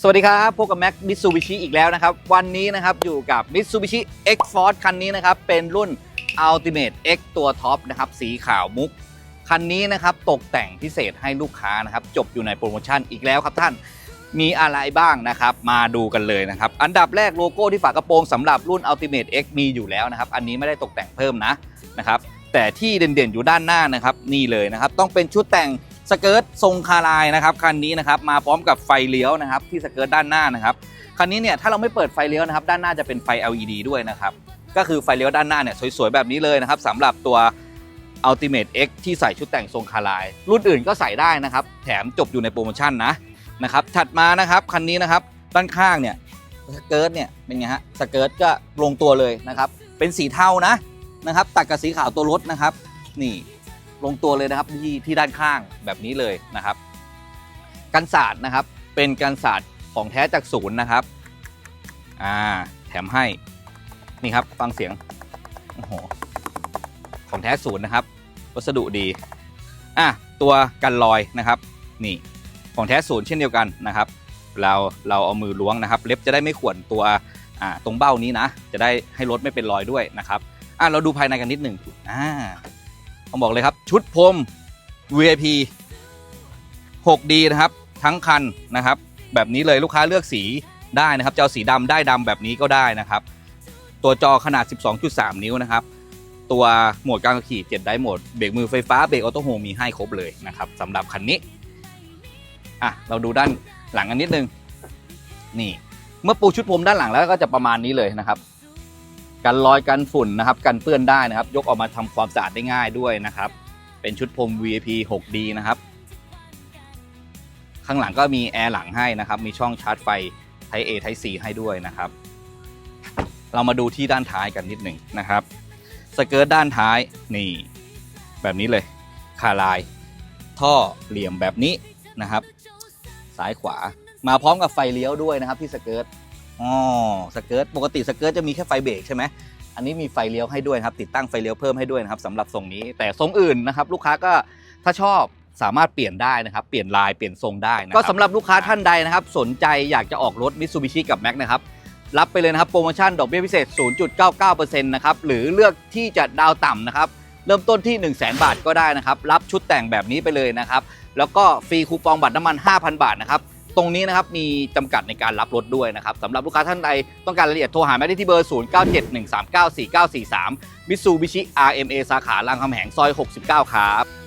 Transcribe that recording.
สวัสดีครับ พบกับแม็กมิตซูบิชิอีกแล้วนะครับ วันนี้นะครับอยู่กับ Mitsubishi X-Force คันนี้นะครับ เป็นรุ่น Ultimate X ตัวท็อปนะครับ สีขาวมุก คันนี้นะครับ ตกแต่งพิเศษให้ลูกค้านะครับ จบอยู่ในโปรโมชั่นอีกแล้วครับท่านมีอะไรบ้างนะครับ มาดูกันเลยนะครับ อันดับแรกโลโก้ที่ฝากระโปรงสำหรับรุ่น Ultimate X มีอยู่แล้วนะครับ อันนี้ไม่ได้ตกแต่งเพิ่มนะนะครับแต่ที่เด่นๆอยู่ด้านหน้านะครับ นี่เลยนะครับ ต้องเป็นชุดแต่ง สเกิร์ตทรงคาลายนะครับคันนี้นะครับมาพร้อมกับไฟเลี้ยวนะครับที่สเกิร์ตด้านหน้านะครับคันนี้เนี่ยถ้าเราไม่เปิดไฟเลี้ยวนะครับด้านหน้าจะเป็นไฟ LED ด้วยนะครับก็คือไฟเลี้ยวด้านหน้าเนี่ยสวยๆแบบนี้เลยนะครับสำหรับตัว Ultimate X ที่ใส่ชุดแต่งทรงคาลาย รุ่นอื่นก็ใส่ได้นะครับแถมจบอยู่ในโปรโมชั่นนะนะครับถัดมานะครับคันนี้นะครับด้านข้างเนี่ยสเกิร์ตเนี่ยเป็นไงฮะสเกิร์ตก็ลงตัวเลยนะครับเป็นสีเทานะนะครับตัดกับสีขาวตัวรถนะครับนี่ ลงตัวเลยนะครับที่ที่ด้านข้างแบบนี้เลยนะครับกันศาสตร์นะครับเป็นกันศาสตร์ของแท้จากศูนย์นะครับอ่าแถมให้นี่ครับฟังเสียงโอ้โหของแท้ศูนย์นะครับวัสดุดีอะตัวกันรอยนะครับ นี่ของแท้ศูนย์เช่นเดียวกันนะครับ เราเราเอามือล้วงนะครับ เล็บจะได้ไม่ข่วนตัวอ่าตรงเบ้านี้นะ จะได้ให้รถไม่เป็นรอยด้วยนะครับอะเราดูภายในกันนิดหนึ่งอ่า ผมบอกเลยครับ ชุดพรม VIP 6D นะครับ ทั้งคันนะครับ แบบนี้เลยลูกค้าเลือกสีได้นะครับจะเอาสีดำได้ดำแบบนี้ก็ได้นะครับ ตัวจอขนาด 12.3 นิ้วนะครับ ตัวโหมดการขับขี่ 7 ได้โหมด เบรกมือไฟฟ้า เบรกออโต้โฮมีให้ครบเลยนะครับสำหรับคันนี้ อะ เราดูด้านหลังกันนิดนึง นี่ เมื่อปูชุดพรมด้านหลังแล้วก็จะประมาณนี้เลยนะครับ กันรอยกันฝุ่นนะครับ กันเปื้อนได้นะครับ ยกออกมาทำความสะอาดได้ง่ายด้วยนะครับ เป็นชุดพรม VIP 6D นะครับ ข้างหลังก็มีแอร์หลังให้นะครับ มีช่องชาร์จไฟ Type A Type C ให้ด้วยนะครับ เรามาดูที่ด้านท้ายกันนิดหนึ่งนะครับ สเกิร์ตด้านท้ายนี่ แบบนี้เลยคาลาย ท่อเหลี่ยมแบบนี้นะครับ ซ้ายขวา มาพร้อมกับไฟเลี้ยวด้วยนะครับที่สเกิร์ต อ๋อสเกิร์ตปกติสเกิร์ตจะมีแค่ไฟเบรกใช่ไหมอันนี้มีไฟเลี้ยวให้ด้วยครับติดตั้งไฟเลี้ยวเพิ่มให้ด้วยนะครับสำหรับทรงนี้ แต่ทรงอื่นนะครับลูกค้าก็ถ้าชอบสามารถเปลี่ยนได้นะครับ เปลี่ยนลายเปลี่ยนทรงได้นะก็สำหรับลูกค้าท่านใดนะครับ สนใจอยากจะออกรถ Mitsubishi กับ Mac นะครับรับไปเลยนะครับโปรโมชั่นดอกเบี้ยพิเศษ 0.99%นะครับหรือเลือกที่จะดาวต่ำนะครับเริ่มต้นที่ 1 0 0 0 0แบาทก็ได้นะครับ รับชุดแต่งแบบนี้ไปเลยนะครับ แล้วก็ฟรีคูปองบัตรน้ำมัน 5,000 บาทนะครับ ตรงนี้นะครับมีจำกัดในการรับรถด้วยนะครับสำหรับลูกค้าท่านใดต้องการรายละเอียดโทรหาแม่ได้ที่เบอร์ 0971394943มิสูบิชิ RMA สาขาลางคำแหงซอย 69 ครับ